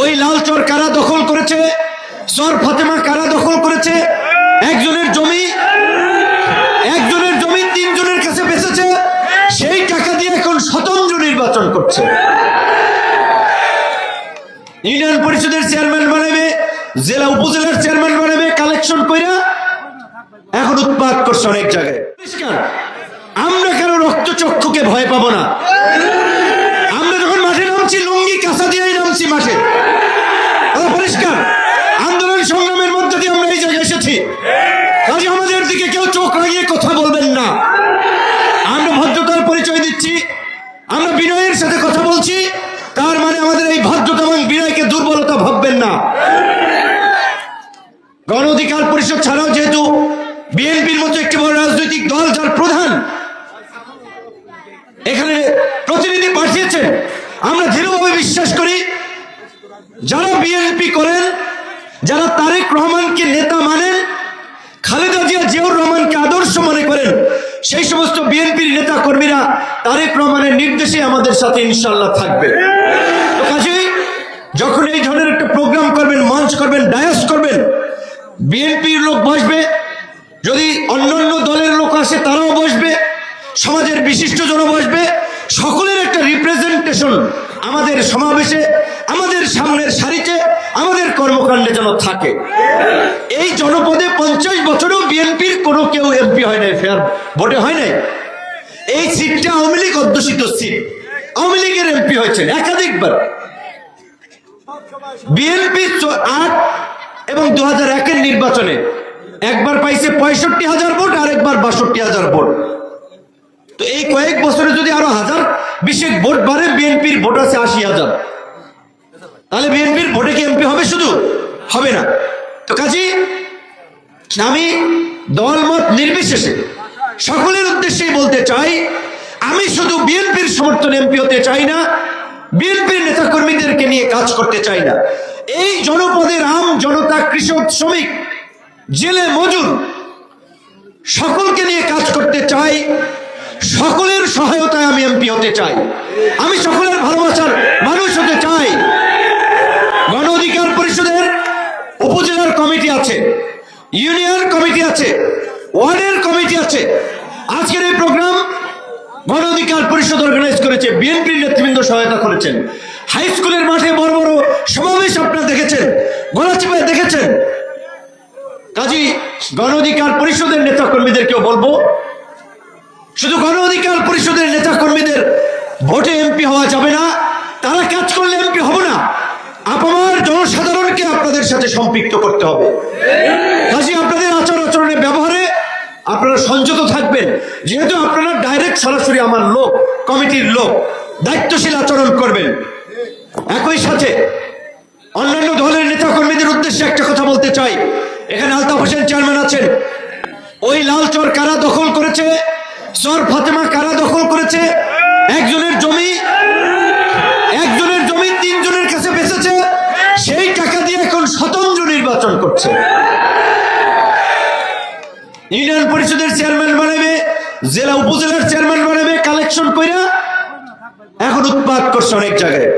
ওই লাল চর কারা দখল করেছে? চর ফাতেমা কারা দখল করেছে? একজনের জমি একজনের জমি তিনজনের কাছে বেঁচেছে। সেই টাকা দিয়ে এখন স্বতন্ত্র নির্বাচন করছে। ইউনিয়ন পরিষদের চেয়ারম্যান বানাবে, জেলা উপজেলার চেয়ারম্যান বানাবে, কালেকশন কইরা এখন উৎপাদ করছে অনেক জায়গায়। আমরা কেন রক্তচক্ষুকে ভয় পাবো না আমরা যখন মাঠে নামছি লুঙ্গি কাঁচা দিয়েই নামছি মাঠে কথা পরিষ্কার আন্দোলন সংগ্রামের মধ্যে দিয়ে আমরা এই জায়গায় এসেছি কাজে আমাদের দিকে কেউ চোখ লাগিয়ে কথা বলবেন না। আমরা ভদ্রতার পরিচয় দিচ্ছি, আমরা বিনয়ের সাথে কথা বলছি, তার মানে আমাদের এই ভদ্রতা এবং বিনয়কে দুর্বলতা ভাববেন না। গণ অধিকার পরিষদ ছাড়াও যেহেতু বিএনপির মতো একটি বড় রাজনৈতিক দল, যার প্রধান এখানে প্রতিনিধি পাঠিয়েছেন, আমরা দৃঢ়ভাবে বিশ্বাস করি, যারা বিএনপি করেন, যারা তারেক রহমানকে নেতা মানেন খালেদা জিয়া জিয়াউর রহমানকে আদর্শ মনে করেন সেই সমস্ত বিএনপির নেতা কর্মীরা তারেক রহমানের নির্দেশে আমাদের সাথে ইনশাল্লাহ থাকবে। যখন এই ধরনের একটা প্রোগ্রাম করবেন, মঞ্চ করবেন, ডায়াস করবেন, বিএনপির লোক বসবে, যদি অন্যান্য দলের লোক আসে তারাও বসবে, সমাজের বিশিষ্ট জন বসবে, সকলের একটা রিপ্রেজেন্টেশন আমাদের সমাবেশে, আমাদের সামনের সারিতে কর্মকাণ্ডে যেন থাকে। এই জনপদে পঞ্চাশ বছরেও বিএনপির কোনো কেউ এমপি হয় নাই ফেয়ার ভোটে হয় নাই। এই সিটটা আওয়ামী লীগ অধ্যুষিত সিট। আওয়ামী লীগের এমপি হয়েছেন, একাধিকবার। বিএনপি আট এবং দু হাজার একের নির্বাচনে একবার পাইছে পঁয়ষট্টি হাজার ভোট আর একবার বাষট্টি হাজার ভোট। তো এই কয়েক বছরে যদি আরও হাজার, বিশেক ভোট বাড়ে, বিএনপির ভোট আছে আশি হাজার। তাহলে বিএনপির ভোটে কি এমপি হবে শুধু? হবে না। তো কাজী, আমি দলমত নির্বিশেষে সকলের উদ্দেশ্যেই বলতে চাই, আমি শুধু বিএনপির সমর্থন এমপি হতে চাই না, বিএনপির নেতাকর্মীদেরকে নিয়ে কাজ করতে চাই না। এই জনপদের আম জনতা, কৃষক, শ্রমিক, জেলে মজুর, সকলকে নিয়ে কাজ করতে চাই, সকলের সহায়তায় আমি এমপি হতে চাই। আমি সকলের ভালোবাসার মানুষ হতে চাই গণ অধিকার পরিষদের উপজেলার কমিটি আছে ইউনিয়ন কমিটি আছে, ওয়ার্ডের কমিটি আছে। আজকের এই প্রোগ্রাম গণ অধিকার পরিষদ অর্গানাইজ করেছে, বিএনপির নেতৃবৃন্দ সহায়তা করেছেন। হাই স্কুলের মাঠে বড় বড় সমাবেশ আপনারা দেখেছেন গলাচিপায় দেখেছেন। কাজী গণ অধিকার পরিষদের নেতা কর্মীদেরকেও বলব, শুধু গণ অধিকার পরিষদের নেতা কর্মীদের ভোটে এমপি হওয়া যাবে না, তারা কাজ করলে এমপি হব না। আপনার জনসাধারণকে আপনাদের সাথে সম্পৃক্ত করতে হবে কাজে আপনাদের আচার আচরণের ব্যবহারে আপনারা সংযত থাকবেন। যেহেতু আপনারা ডাইরেক্ট সরাসরি আমার লোক, কমিটির লোক, দায়িত্বশীল আচরণ করবেন। একই সাথে অন্যান্য দলের নেতা কর্মীদের উদ্দেশ্যে একটা কথা বলতে চাই। এখানে আলতাফ হোসেন চেয়ারম্যান আছেন। ওই লাল চর কারা দখল করেছে? চর ফাতেমা কারা দখল করেছে? একজনের জমি একজনের জমি তিনজনের কাছে বেঁচেছে। সেই টাকা দিয়ে এখন স্বতন্ত্র নির্বাচন করছে। ইউনিয়ন পরিষদের চেয়ারম্যান বানাবে, জেলা উপজেলার চেয়ারম্যান বানাবে কালেকশন কইরা এখন উৎপাদ করছে অনেক জায়গায়।